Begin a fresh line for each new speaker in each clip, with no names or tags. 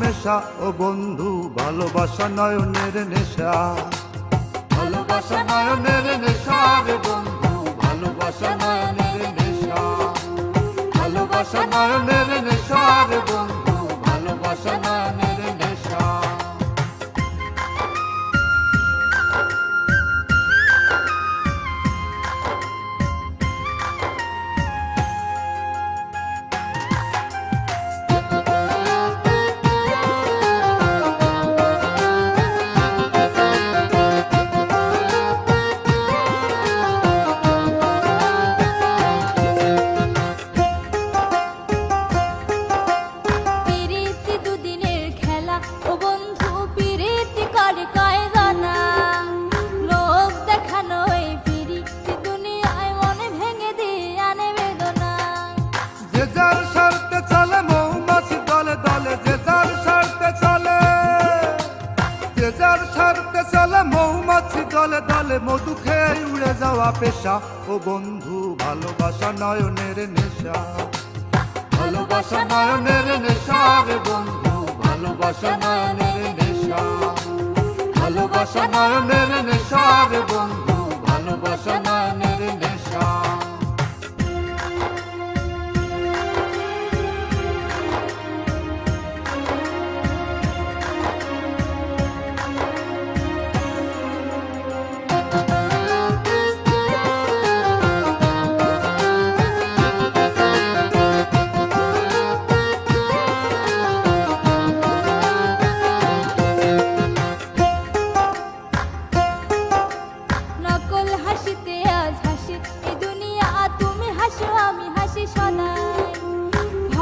মেশা ও বন্ধু, ভালোবাসা নয়নের নেশা। ভালোবাসা নয়নের নেশা রে বন্ধু, ভালোবাসা নয়নের নেশা। ভালোবাসা নয়নের নেশা রে বন্ধু, ভালোবাসা যে যার স্বার্থে চলে মৌমাছি দলে দলে মধু খেয়ে উড়ে যাওয়া পেশা। ও বন্ধু, ভালোবাসা নয়নের নেশা। ভালোবাসা নয়নের নেশা রে বন্ধু, ভালোবাসা নয়নের নেশা। ভালোবাসা নয়নের নেশা রে বন্ধু, ভালোবাসা নয়নের নেশা।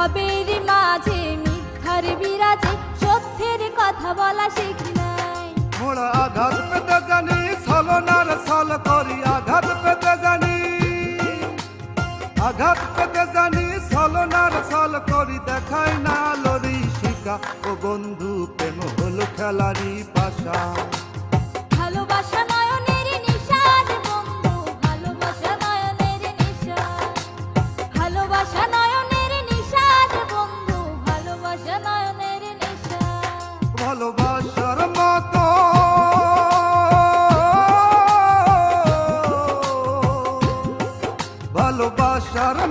ভবের মাঝে মিথ্যার বিরাজে, সত্যের কথা বলা শিখি নাই।
মোড়া আঘাত পেতে জানি, ছলনার ছল করি আঘাত পেতে জানি। আঘাত পেতে জানি, ছলনার ছল করি দেখাই না লরি শিকা। ও বন্ধু, প্রেম হলো খেলারি পাশা।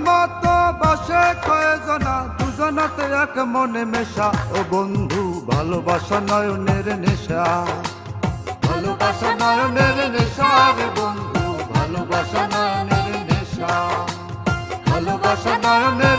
মত বাসে কয়জনা দুজনাতে এক মনে মেশা। ও বন্ধু, ভালোবাসা নয়নের নেশা।
ভালোবাসা নয়নের নেশা রে বন্ধু, ভালোবাসা নয়নের নেশা। ভালোবাসা নয়নের